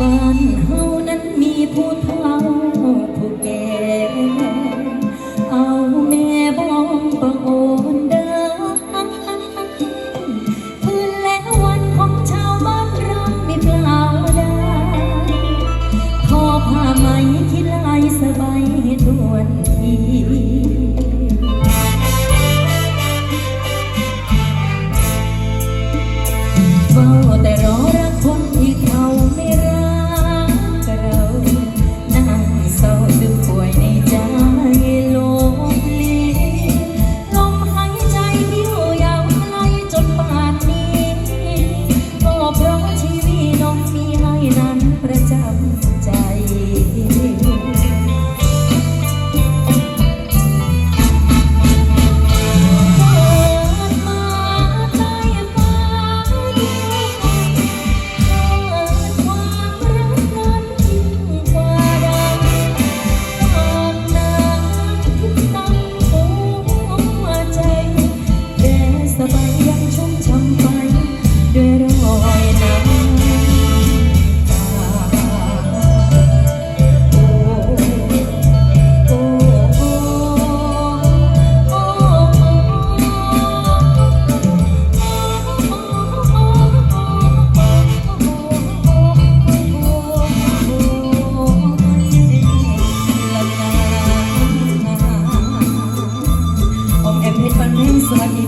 บ้านเฮานั้นมีผู้เฒ่าผู้แก่เอาแม่บ้องประโอนเดิอคืนและวันของชาวบ้านเราไม่เปล่าดาขอผ้าไหมที่ลายสบายให้วนทีเฝ้าแต่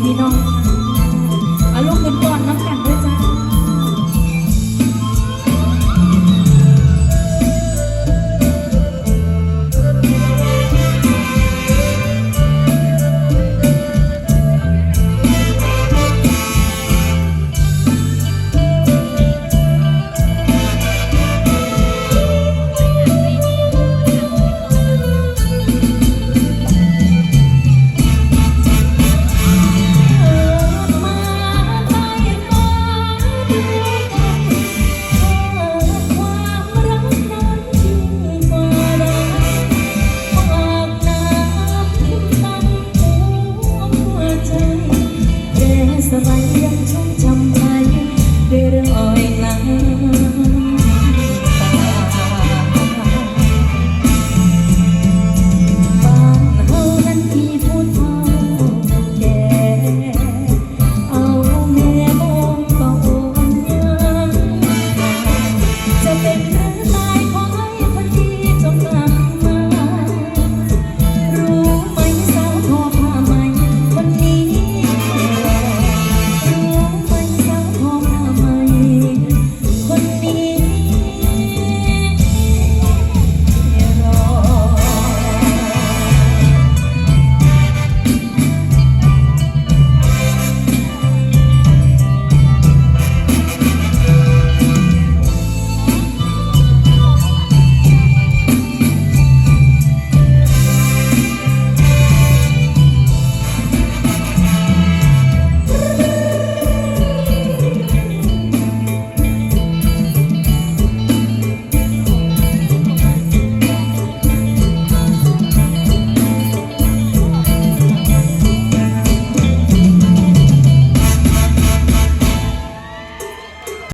พี่น้อง